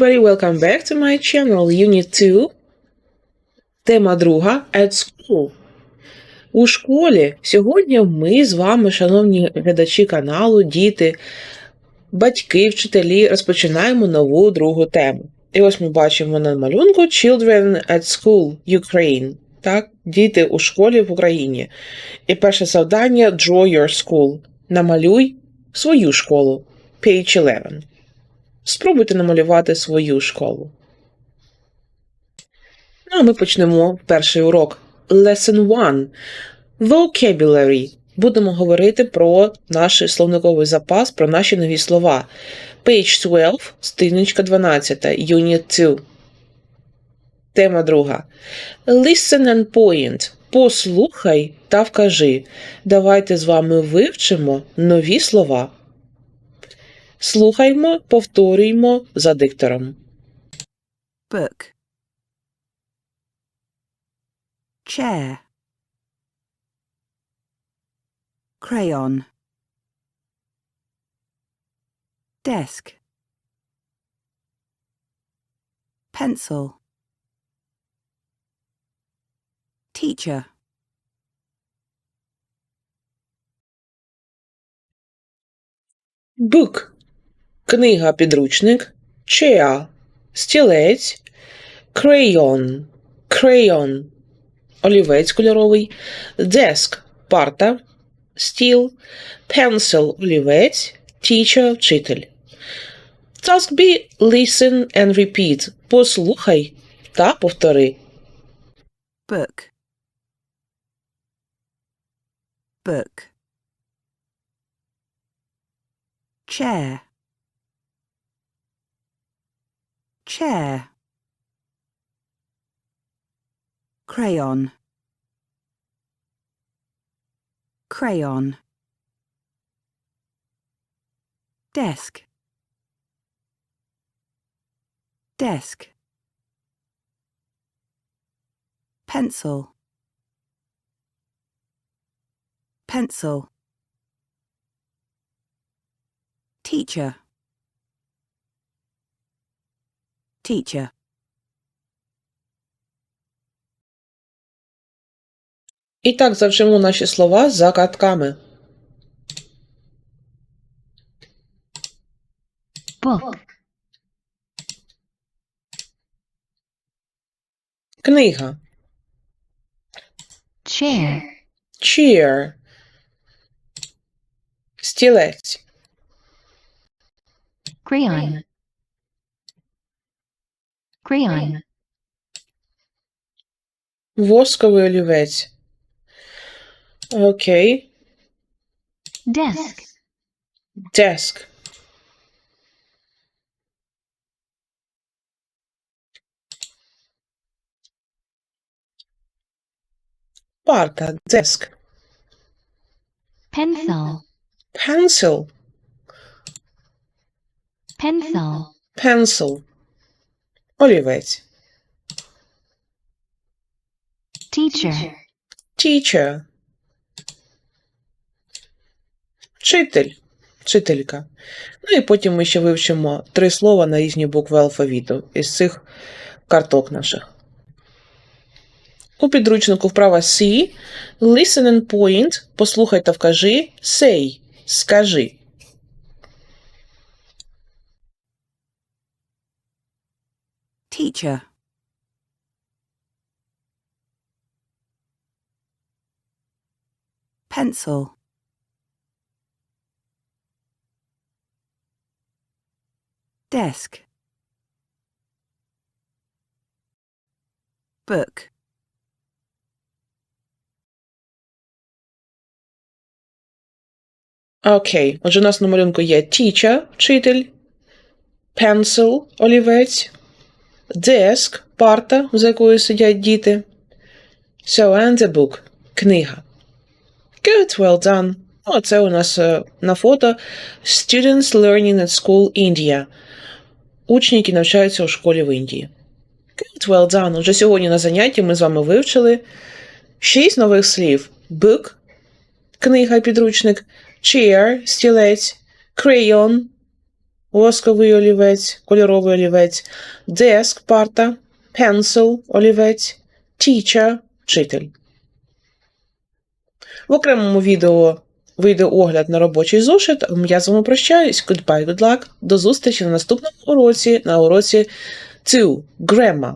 everybody, welcome back to my channel, Unit 2. Тема друга at school. У школі сьогодні ми з вами, шановні глядачі каналу, діти, батьки, вчителі, розпочинаємо нову другу тему. І ось ми бачимо на малюнку Children at School Ukraine. Так, діти у школі в Україні. І перше завдання Draw your school. Намалюй свою школу. Page 11. Спробуйте намалювати свою школу. Ну, а ми почнемо перший урок. Lesson 1. Vocabulary. Будемо говорити про наш словниковий запас, про наші нові слова. Page 12, сторіночка 12, Unit 2. Тема друга. Listen and point. Послухай та вкажи. Давайте з вами вивчимо нові слова. Слухаймо, повторюймо за диктором. book chair crayon desk pencil teacher Book – книга підручник, chair – стілець, crayon – crayon – олівець кольоровий, desk – парта, стіл, pencil – олівець, teacher – вчитель. Task B – listen and repeat – послухай та повтори. book. Book. Chair chair. Crayon. Crayon. Desk. Desk. Pencil. Pencil. Teacher teacher. І так завчимо наші слова за картками. book, Книга, chair, chair, стілець, crayon, crayon, восковий олівець. Окей. desk, Desk. Парта, desk. pencil, Pencil, pencil, pencil. Олівець. teacher, Teacher. Вчитель. Вчителька. Ну і потім ми ще вивчимо три слова на різні букви алфавіту із цих карток наших. У підручнику вправа C. Listen and point. Послухай та вкажи. Say. Скажи. Teacher pencil. Desk. Book. Окей. Отже, у нас на малюнку є teacher, вчитель, pencil, олівець, desk, парта, за якою сидять діти. So, and the book, книга. Good, well done. О, це у нас е, на фото Students learning at school India. Учні, які навчаються у школі в Індії. Good, well done. Уже сьогодні на занятті ми з вами вивчили шість нових слів: book, книга, підручник, chair, стілець, crayon, восковий олівець, кольоровий олівець, desk, парта, pencil, олівець, teacher, вчитель. В окремому відео вийде огляд на робочий зошит. Я з вами прощаюсь. Goodbye, good luck. До зустрічі на наступному уроці, на уроці 2. Grammar.